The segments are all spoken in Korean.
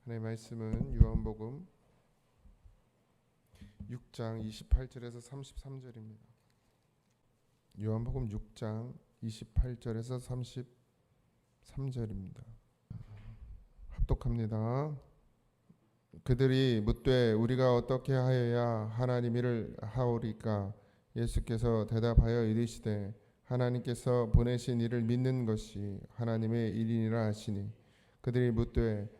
하나님의 말씀은 요한복음 6장 28절에서 33절입니다. 요한복음 6장 28절에서 33절입니다. 합독합니다. 그들이 묻되 우리가 어떻게 하여야 하나님 일을 하오리까 예수께서 대답하여 이르시되 하나님께서 보내신 이를 믿는 것이 하나님의 일이니라 하시니 그들이 묻되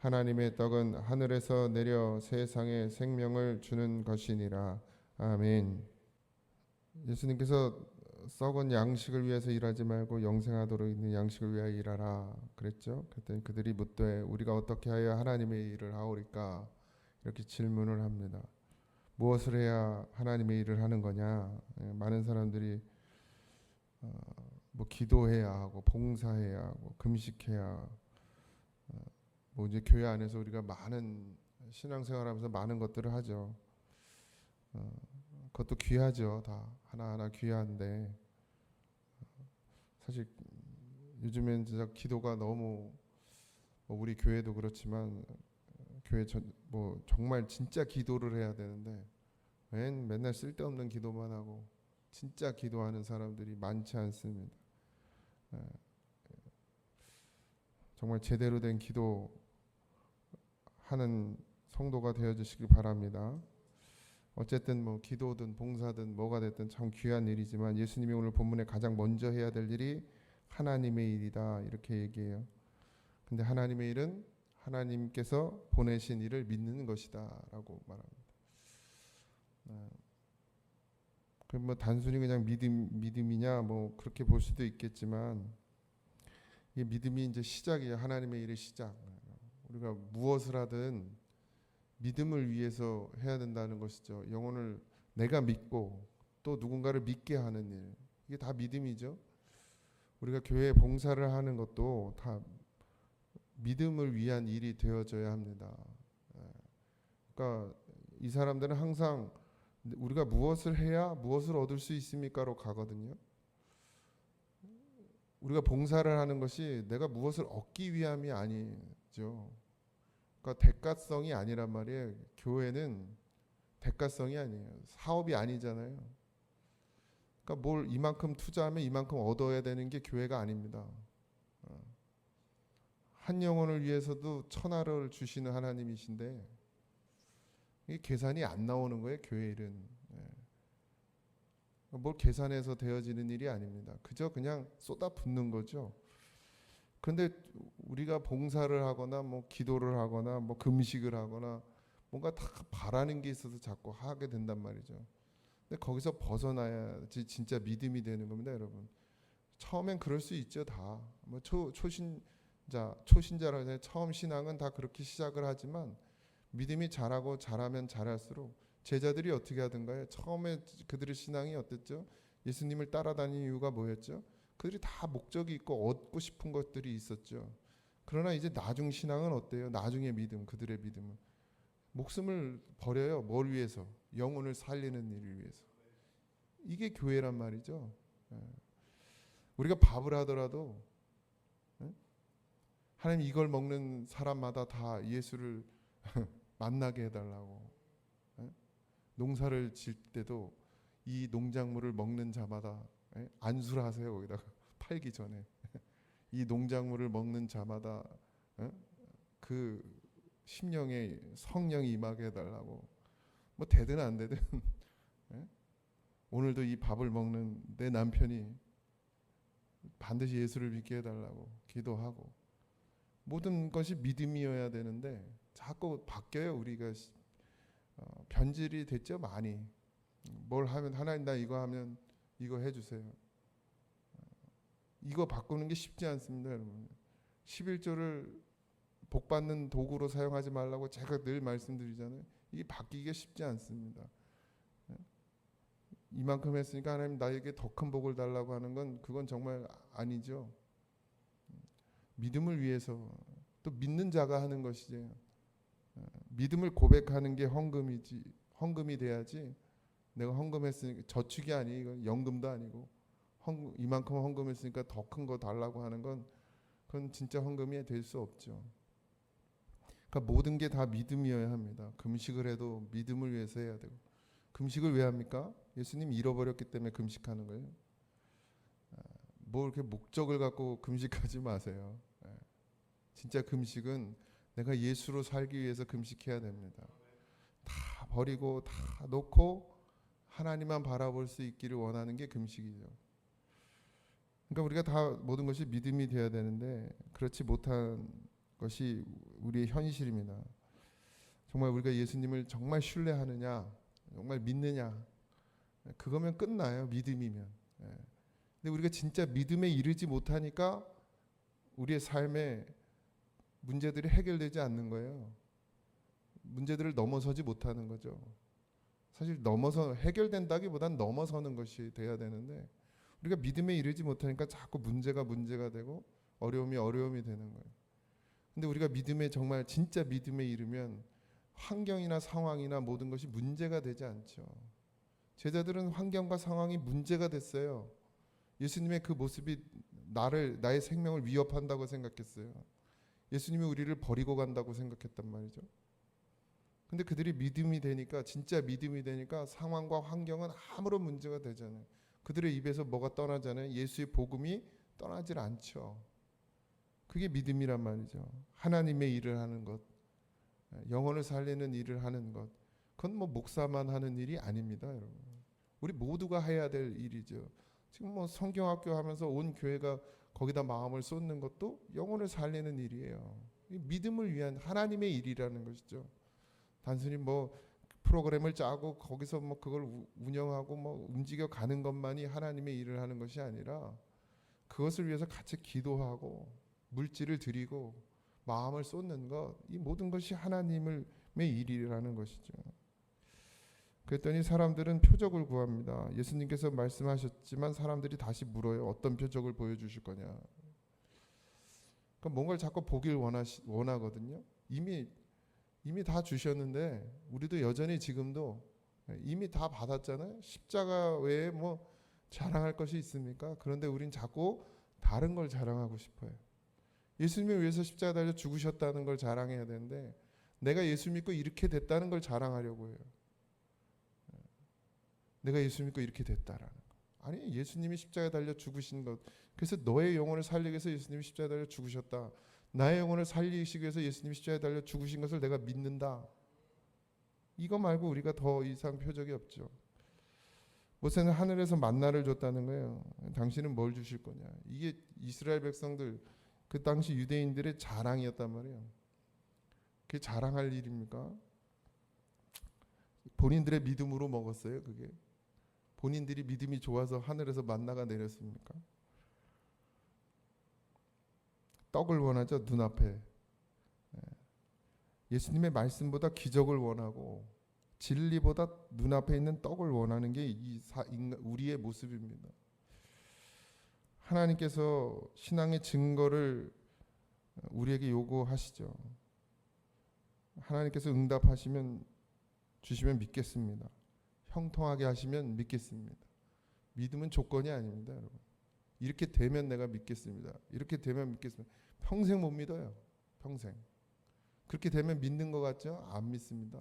하나님의 떡은 하늘에서 내려 세상에 생명을 주는 것이니라 아멘. 예수님께서 썩은 양식을 위해서 일하지 말고 영생하도록 있는 양식을 위하여 일하라 그랬죠. 그랬더니 그들이 묻되 우리가 어떻게 하여 하나님의 일을 하오리까 이렇게 질문을 합니다. 무엇을 해야 하나님의 일을 하는 거냐? 예, 많은 사람들이 어, 뭐 기도해야 하고 봉사해야 하고 금식해야 어, 뭐 이제 교회 안에서 우리가 많은 신앙생활하면서 많은 것들을 하죠. 어, 그것도 귀하죠. 다 하나하나 귀한데 어, 사실 요즘엔 진짜 기도가 너무 뭐 우리 교회도 그렇지만 교회 전, 뭐 정말 진짜 기도를 해야 되는데 맨 맨날 쓸데없는 기도만 하고 진짜 기도하는 사람들이 많지 않습니다. 예. 정말 제대로 된 기도 하는 성도가 되어 주시길 바랍니다. 어쨌든 뭐 기도든 봉사든 뭐가 됐든 참 귀한 일이지만 예수님이 오늘 본문에 가장 먼저 해야 될 일이 하나님의 일이다 이렇게 얘기해요. 근데 하나님의 일은 하나님께서 보내신 일을 믿는 것이다라고 말합니다. 그뭐 단순히 그냥 믿음 믿음이냐 뭐 그렇게 볼 수도 있겠지만 이 믿음이 이제 시작이에요. 하나님의 일의 시작. 우리가 무엇을 하든 믿음을 위해서 해야 된다는 것이죠. 영혼을 내가 믿고 또 누군가를 믿게 하는 일. 이게 다 믿음이죠. 우리가 교회 봉사를 하는 것도 다 믿음을 위한 일이 되어져야 합니다. 예. 그러니까 이 사람들은 항상 우리가 무엇을 해야 무엇을 얻을 수 있습니까로 가거든요. 우리가 봉사를 하는 것이 내가 무엇을 얻기 위함이 아니죠. 그러니까 대가성이 아니란 말이에요. 교회는 대가성이 아니에요. 사업이 아니잖아요. 그러니까 뭘 이만큼 투자하면 이만큼 얻어야 되는 게 교회가 아닙니다. 어. 한 영혼을 위해서도 천하를 주시는 하나님이신데 이 계산이 안 나오는 거예요. 교회 일은 예. 뭘 계산해서 되어지는 일이 아닙니다. 그저 그냥 쏟아붓는 거죠. 그런데 우리가 봉사를 하거나 뭐 기도를 하거나 뭐 금식을 하거나 뭔가 다 바라는 게 있어서 자꾸 하게 된단 말이죠. 근데 거기서 벗어나야지 진짜 믿음이 되는 겁니다, 여러분. 처음엔 그럴 수 있죠, 다. 뭐 초, 초신자, 초신자라 처음 신앙은 다 그렇게 시작을 하지만 믿음이 잘하고 잘하면 잘할수록 제자들이 어떻게 하던가요? 처음에 그들의 신앙이 어땠죠? 예수님을 따라다니는 이유가 뭐였죠? 그들이 다 목적이 있고 얻고 싶은 것들이 있었죠. 그러나 이제 나중 신앙은 어때요? 나중의 믿음, 그들의 믿음은 목숨을 버려요. 뭘 위해서? 영혼을 살리는 일을 위해서. 이게 교회란 말이죠. 예. 우리가 밥을 하더라도 예? 하나님 이걸 먹는 사람마다 다 예수를 만나게 해달라고. 예? 농사를 질 때도 이 농작물을 먹는 자마다 예? 안수를 하세요 거기다가. 팔기 전에. 이 농작물을 먹는 자마다 예? 그 심령에 성령이 임하게 해달라고. 뭐 되든 안 되든 예? 오늘도 이 밥을 먹는 내 남편이 반드시 예수를 믿게 해달라고 기도하고. 모든 것이 믿음이어야 되는데 자꾸 바뀌어요 우리가 어, 변질이 됐죠 많이. 뭘 하면 하나님 나 이거 하면 이거 해주세요 이거 바꾸는 게 쉽지 않습니다 여러분 11조를 복 받는 도구로 사용하지 말라고 제가 늘 말씀드리잖아요. 이게 바뀌기가 쉽지 않습니다. 예. 이만큼 했으니까 하나님 나에게 더 큰 복을 달라고 하는 건 그건 정말 아니죠. 믿음을 위해서 또 믿는 자가 하는 것이지. 예. 믿음을 고백하는 게 헌금이지. 헌금이 돼야지. 내가 헌금했으니까 저축이 아니 이건 연금도 아니고 헌, 이만큼 헌금했으니까 더 큰 거 달라고 하는 건 그건 진짜 헌금이 될 수 없죠. 그러니까 모든 게 다 믿음이어야 합니다. 금식을 해도 믿음을 위해서 해야 되고 금식을 왜 합니까? 예수님 잃어버렸기 때문에 금식하는 거예요. 아, 뭐 이렇게 목적을 갖고 금식하지 마세요. 예. 진짜 금식은 내가 예수로 살기 위해서 금식해야 됩니다. 다 버리고 다 놓고 하나님만 바라볼 수 있기를 원하는 게 금식이죠. 그러니까 우리가 다 모든 것이 믿음이 되어야 되는데 그렇지 못한 것이 우리의 현실입니다. 정말 우리가 예수님을 정말 신뢰하느냐, 정말 믿느냐, 그거면 끝나요. 믿음이면. 예. 근데 우리가 진짜 믿음에 이르지 못하니까 우리의 삶에 문제들이 해결되지 않는 거예요. 문제들을 넘어서지 못하는 거죠. 사실 넘어서 해결된다기보단 넘어서는 것이 돼야 되는데 우리가 믿음에 이르지 못하니까 자꾸 문제가 문제가 되고 어려움이 어려움이 되는 거예요. 근데 우리가 믿음에 정말 진짜 믿음에 이르면 환경이나 상황이나 모든 것이 문제가 되지 않죠. 제자들은 환경과 상황이 문제가 됐어요. 예수님의 그 모습이 나를 나의 생명을 위협한다고 생각했어요. 예수님이 우리를 버리고 간다고 생각했단 말이죠. 근데 그들이 믿음이 되니까 진짜 믿음이 되니까 상황과 환경은 아무런 문제가 되잖아요. 그들의 입에서 뭐가 떠나잖아요. 예수의 복음이 떠나질 않죠. 그게 믿음이란 말이죠. 하나님의 일을 하는 것, 영혼을 살리는 일을 하는 것. 그건 뭐 목사만 하는 일이 아닙니다, 여러분. 우리 모두가 해야 될 일이죠. 지금 뭐 성경학교 하면서 온 교회가 거기다 마음을 쏟는 것도 영혼을 살리는 일이에요. 믿음을 위한 하나님의 일이라는 것이죠. 단순히 뭐 프로그램을 짜고 거기서 뭐 그걸 운영하고 뭐 움직여 가는 것만이 하나님의 일을 하는 것이 아니라 그것을 위해서 같이 기도하고 물질을 드리고 마음을 쏟는 것 이 모든 것이 하나님의 일이라는 것이죠. 그랬더니 사람들은 표적을 구합니다. 예수님께서 말씀하셨지만 사람들이 다시 물어요. 어떤 표적을 보여주실 거냐. 그러니까 뭔가를 자꾸 보길 원하시, 원하거든요. 이미 이미 다 주셨는데 우리도 여전히 지금도 이미 다 받았잖아요. 십자가 외에 뭐 자랑할 것이 있습니까? 그런데 우린 자꾸 다른 걸 자랑하고 싶어요. 예수님을 위해서 십자가 달려 죽으셨다는 걸 자랑해야 되는데 내가 예수 믿고 이렇게 됐다는 걸 자랑하려고 해요. 내가 예수 믿고 이렇게 됐다라는 거. 아니 예수님이 십자가에 달려 죽으신 것. 그래서 너의 영혼을 살리기 위해서 예수님이 십자가에 달려 죽으셨다. 나의 영혼을 살리시기 위해서 예수님이 십자가에 달려 죽으신 것을 내가 믿는다. 이거 말고 우리가 더 이상 표적이 없죠. 모세는 하늘에서 만나를 줬다는 거예요. 당신은 뭘 주실 거냐? 이게 이스라엘 백성들 그 당시 유대인들의 자랑이었단 말이에요. 그게 자랑할 일입니까? 본인들의 믿음으로 먹었어요, 그게. 본인들이 믿음이 좋아서 하늘에서 만나가 내렸습니까? 떡을 원하죠 눈앞에 예. 예수님의 말씀보다 기적을 원하고 진리보다 눈앞에 있는 떡을 원하는 게 이 우리의 모습입니다. 하나님께서 신앙의 증거를 우리에게 요구하시죠. 하나님께서 응답하시면 주시면 믿겠습니다. 형통하게 하시면 믿겠습니다. 믿음은 조건이 아닙니다, 여러분. 이렇게 되면 내가 믿겠습니다. 이렇게 되면 믿겠습니다. 평생 못 믿어요. 평생. 그렇게 되면 믿는 것 같죠? 안 믿습니다.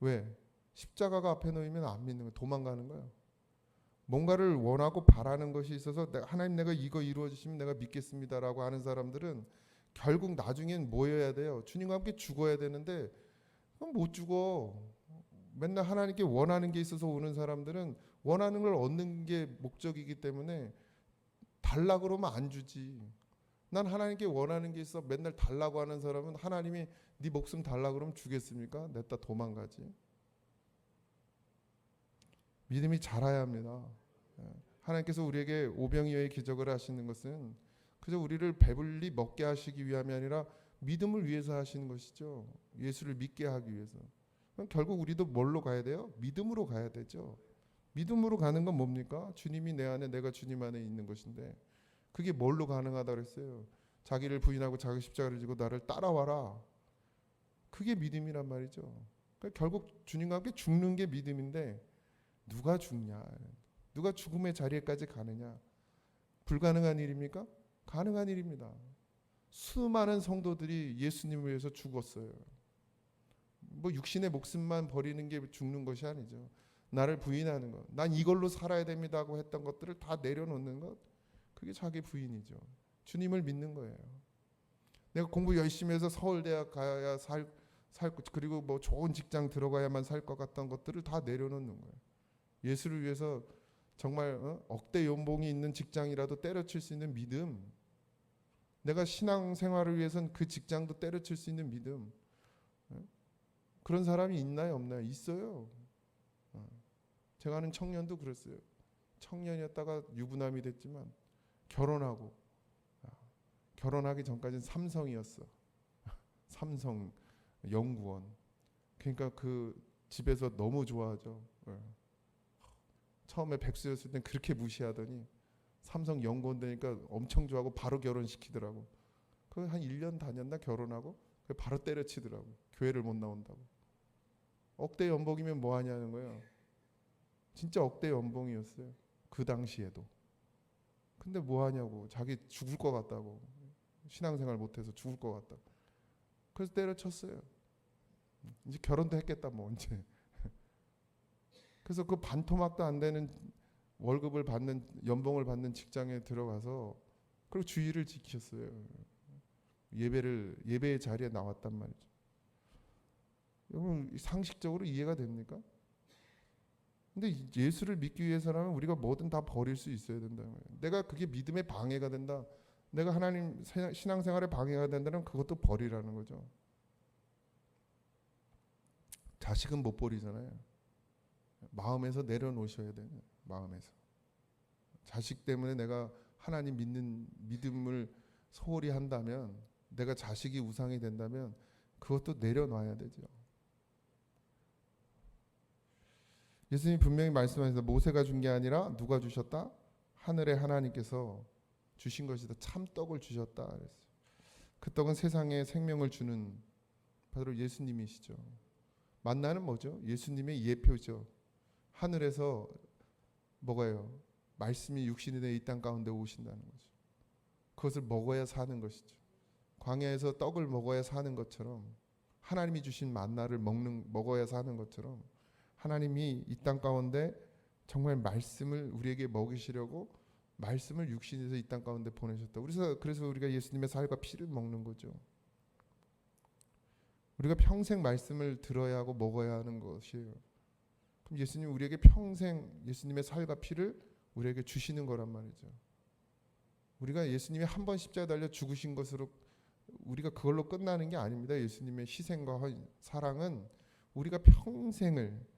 왜? 십자가가 앞에 놓이면 안 믿는 거예요. 도망가는 거예요. 뭔가를 원하고 바라는 것이 있어서 하나님 내가 이거 이루어 주시면 내가 믿겠습니다라고 하는 사람들은 결국 나중엔 뭐여야 돼요? 주님과 함께 죽어야 되는데 못 죽어. 맨날 하나님께 원하는 게 있어서 오는 사람들은 원하는 걸 얻는 게 목적이기 때문에 달라 그러면 안 주지. 난 하나님께 원하는 게 있어 맨날 달라고 하는 사람은 하나님이 네 목숨 달라 그러면 주겠습니까? 냈다 도망가지. 믿음이 자라야 합니다. 예. 하나님께서 우리에게 오병이어의 기적을 하시는 것은 그저 우리를 배불리 먹게 하시기 위함이 아니라 믿음을 위해서 하시는 것이죠. 예수를 믿게 하기 위해서. 결국 우리도 뭘로 가야 돼요? 믿음으로 가야 되죠. 믿음으로 가는 건 뭡니까? 주님이 내 안에 내가 주님 안에 있는 것인데 그게 뭘로 가능하다 그랬어요. 자기를 부인하고 자기 십자가를 지고 나를 따라와라. 그게 믿음이란 말이죠. 그러니까 결국 주님과 함께 죽는 게 믿음인데 누가 죽냐? 누가 죽음의 자리에까지 가느냐? 불가능한 일입니까? 가능한 일입니다. 수많은 성도들이 예수님을 위해서 죽었어요. 뭐 육신의 목숨만 버리는 게 죽는 것이 아니죠. 나를 부인하는 것, 난 이걸로 살아야 됩니다 하고 했던 것들을 다 내려놓는 것, 그게 자기 부인이죠. 주님을 믿는 거예요. 내가 공부 열심히 해서 서울대학 가야 살, 살 그리고 뭐 좋은 직장 들어가야만 살 것 같던 것들을 다 내려놓는 거예요. 예수를 위해서 정말 어? 억대 연봉이 있는 직장이라도 때려칠 수 있는 믿음. 내가 신앙 생활을 위해선 그 직장도 때려칠 수 있는 믿음. 어? 그런 사람이 있나요, 없나요? 있어요. 어. 제가 아는 청년도 그랬어요. 청년이었다가 유부남이 됐지만 결혼하고 아, 결혼하기 전까지는 삼성이었어. 삼성 연구원. 그러니까 그 집에서 너무 좋아하죠. 예. 처음에 백수였을 땐 그렇게 무시하더니 삼성 연구원 되니까 엄청 좋아하고 바로 결혼시키더라고. 그한 1년 다녔나 결혼하고 그 바로 때려치더라고. 교회를 못 나온다고. 억대 연봉이면 뭐 하냐는 거예요. 진짜 억대 연봉이었어요. 그 당시에도. 근데 뭐 하냐고. 자기 죽을 것 같다고. 신앙생활 못해서 죽을 것 같다. 그래서 때려쳤어요. 이제 결혼도 했겠다 뭐 언제. 그래서 그 반토막도 안 되는 월급을 받는 연봉을 받는 직장에 들어가서 그리고 주의를 지키셨어요. 예배를 예배의 자리에 나왔단 말이죠. 여러분 상식적으로 이해가 됩니까? 근데 예수를 믿기 위해서라면 우리가 뭐든 다 버릴 수 있어야 된다는 거예요. 내가 그게 믿음의 방해가 된다. 내가 하나님 신앙생활에 방해가 된다면 그것도 버리라는 거죠. 자식은 못 버리잖아요. 마음에서 내려놓으셔야 돼요. 마음에서. 자식 때문에 내가 하나님 믿는 믿음을 소홀히 한다면 내가 자식이 우상이 된다면 그것도 내려놔야 되죠. 예수님 분명히 말씀하셔서 모세가 준 게 아니라 누가 주셨다? 하늘의 하나님께서 주신 것이다. 참 떡을 주셨다 그랬어요. 그 떡은 세상에 생명을 주는 바로 예수님이시죠. 만나는 뭐죠? 예수님의 예표죠. 하늘에서 뭐가요? 말씀이 육신이 돼이땅 가운데 오신다는 거죠. 그것을 먹어야 사는 것이죠. 광야에서 떡을 먹어야 사는 것처럼 하나님이 주신 만나를 먹는 먹어야 사는 것처럼 하나님이 이 땅 가운데 정말 말씀을 우리에게 먹이시려고 말씀을 육신에서 이 땅 가운데 보내셨다. 그래서 그래서 우리가 예수님의 살과 피를 먹는 거죠. 우리가 평생 말씀을 들어야 하고 먹어야 하는 것이에요. 그럼 예수님 우리에게 평생 예수님의 살과 피를 우리에게 주시는 거란 말이죠. 우리가 예수님이 한 번 십자가 달려 죽으신 것으로 우리가 그걸로 끝나는 게 아닙니다. 예수님의 희생과 사랑은 우리가 평생을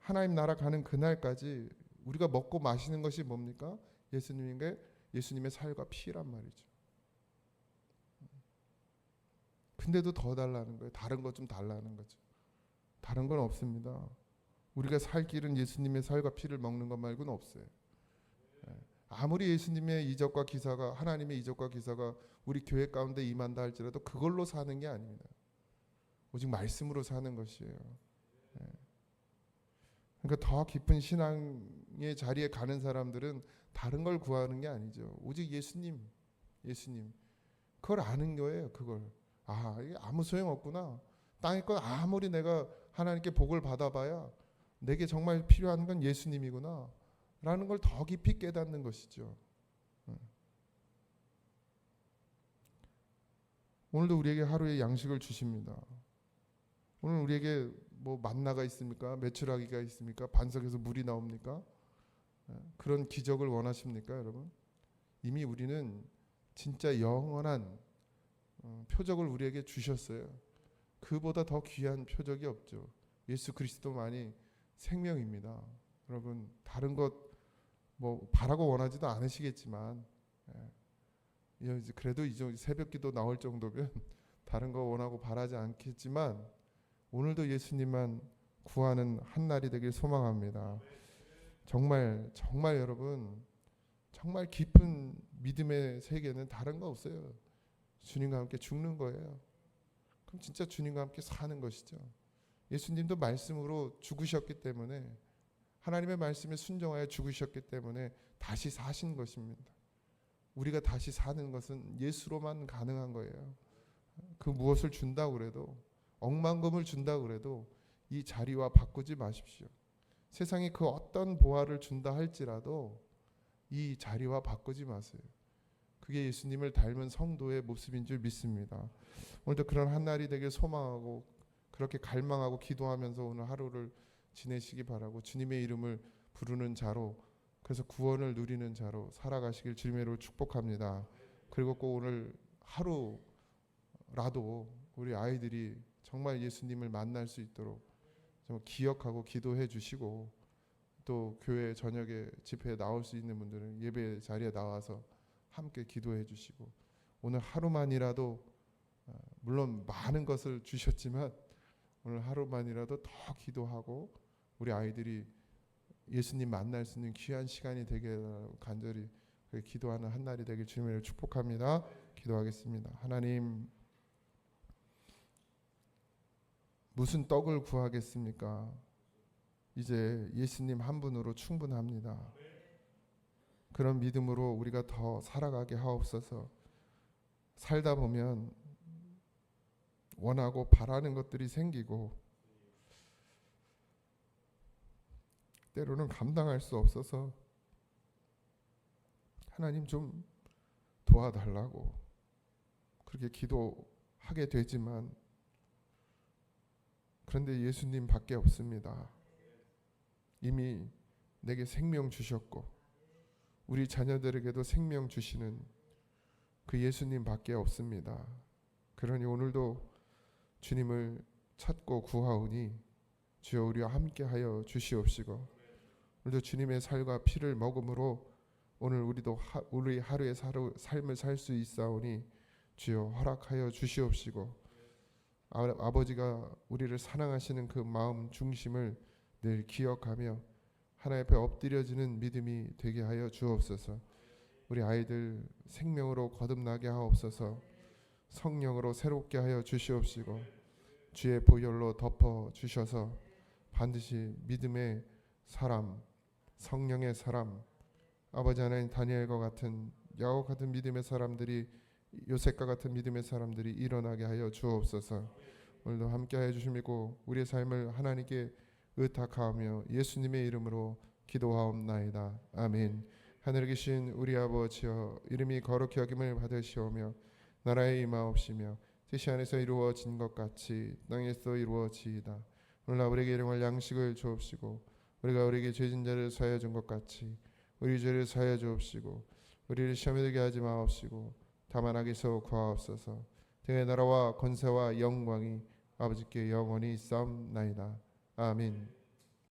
하나님 나라 가는 그날까지 우리가 먹고 마시는 것이 뭡니까? 예수님의 예수님의 살과 피란 말이죠. 근데도 더 달라는 거예요. 다른 것 좀 달라는 거죠. 다른 건 없습니다. 우리가 살 길은 예수님의 살과 피를 먹는 것 말고는 없어요. 예. 아무리 예수님의 이적과 기사가 하나님의 이적과 기사가 우리 교회 가운데 임한다 할지라도 그걸로 사는 게 아닙니다. 오직 말씀으로 사는 것이에요. 예. 그러니까 더 깊은 신앙의 자리에 가는 사람들은 다른 걸 구하는 게 아니죠. 오직 예수님, 예수님. 그걸 아는 거예요. 그걸. 아, 이게 아무 소용 없구나. 땅의 것 아무리 내가 하나님께 복을 받아봐야 내게 정말 필요한 건 예수님이구나. 라는 걸 더 깊이 깨닫는 것이죠. 오늘도 우리에게 하루의 양식을 주십니다. 오늘 우리에게 뭐 만나가 있습니까? 메추라기가 있습니까? 반석에서 물이 나옵니까? 그런 기적을 원하십니까, 여러분? 이미 우리는 진짜 영원한 어, 표적을 우리에게 주셨어요. 그보다 더 귀한 표적이 없죠. 예수 그리스도만이 생명입니다. 여러분 다른 것 뭐 바라고 원하지도 않으시겠지만 예. 그래도 이제 새벽기도 나올 정도면 다른 거 원하고 바라지 않겠지만 오늘도 예수님만 구하는 한 날이 되길 소망합니다. 정말 정말 여러분 정말 깊은 믿음의 세계는 다른 거 없어요. 주님과 함께 죽는 거예요. 그럼 진짜 주님과 함께 사는 것이죠. 예수님도 말씀으로 죽으셨기 때문에 하나님의 말씀에 순종하여 죽으셨기 때문에 다시 사신 것입니다. 우리가 다시 사는 것은 예수로만 가능한 거예요. 그 무엇을 준다고 그래도 억만금을 준다고 그래도 이 자리와 바꾸지 마십시오. 세상이 그 어떤 보화를 준다 할지라도 이 자리와 바꾸지 마세요. 그게 예수님을 닮은 성도의 모습인 줄 믿습니다. 오늘도 그런 한 날이 되길 소망하고 그렇게 갈망하고 기도하면서 오늘 하루를 지내시기 바라고 주님의 이름을 부르는 자로 그래서 구원을 누리는 자로 살아가시길 주님의 이름으로 축복합니다. 그리고 꼭 오늘 하루라도 우리 아이들이 정말 예수님을 만날 수 있도록 좀 기억하고 기도해 주시고 또 교회 저녁에 집회에 나올 수 있는 분들은 예배 자리에 나와서 함께 기도해 주시고 오늘 하루만이라도 어, 물론 많은 것을 주셨지만 오늘 하루만이라도 더 기도하고 우리 아이들이 예수님 만날 수 있는 귀한 시간이 되게 간절히 기도하는 한 날이 되길 주님을 축복합니다. 기도하겠습니다. 하나님 무슨 떡을 구하겠습니까? 이제 예수님 한 분으로 충분합니다. 그런 믿음으로 우리가 더 살아가게 하옵소서. 살다 보면 원하고 바라는 것들이 생기고 때로는 감당할 수 없어서 하나님 좀 도와달라고 그렇게 기도하게 되지만 그런데 예수님 밖에 없습니다. 이미 내게 생명 주셨고 우리 자녀들에게도 생명 주시는 그 예수님 밖에 없습니다. 그러니 오늘도 주님을 찾고 구하오니 주여 우리와 함께하여 주시옵시고 오늘도 주님의 살과 피를 먹음으로 오늘 우리도 하, 우리 하루의 삶을 살 수 있사오니 주여 허락하여 주시옵시고 아, 아버지가 우리를 사랑하시는 그 마음 중심을 늘 기억하며 하나님 앞에 엎드려지는 믿음이 되게 하여 주옵소서. 우리 아이들 생명으로 거듭나게 하옵소서. 성령으로 새롭게 하여 주시옵시고 주의 보혈로 덮어 주셔서 반드시 믿음의 사람, 성령의 사람, 아버지 하나님 다니엘과 같은 야곱 같은 믿음의 사람들이 요셉과 같은 믿음의 사람들이 일어나게 하여 주옵소서. 오늘도 함께 하여 주시고 우리의 삶을 하나님께 의탁하며 예수님의 이름으로 기도하옵나이다. 아멘. 하늘에 계신 우리 아버지여 이름이 거룩히 여김을 받으시오며 나라의 임하옵시며 뜻이 안에서 이루어진 것 같이 땅에서 이루어지이다. 오늘 우리에게 일용할 양식을 주옵시고 우리가 우리에게 죄진 자를 사하여 준 것 같이 우리 죄를 사하여 주옵시고 우리를 시험에 들게 하지 마옵시고 다만 악에서 구하옵소서. 등의 나라와 권세와 영광이 아버지께 영원히 싸움나이다. 아멘.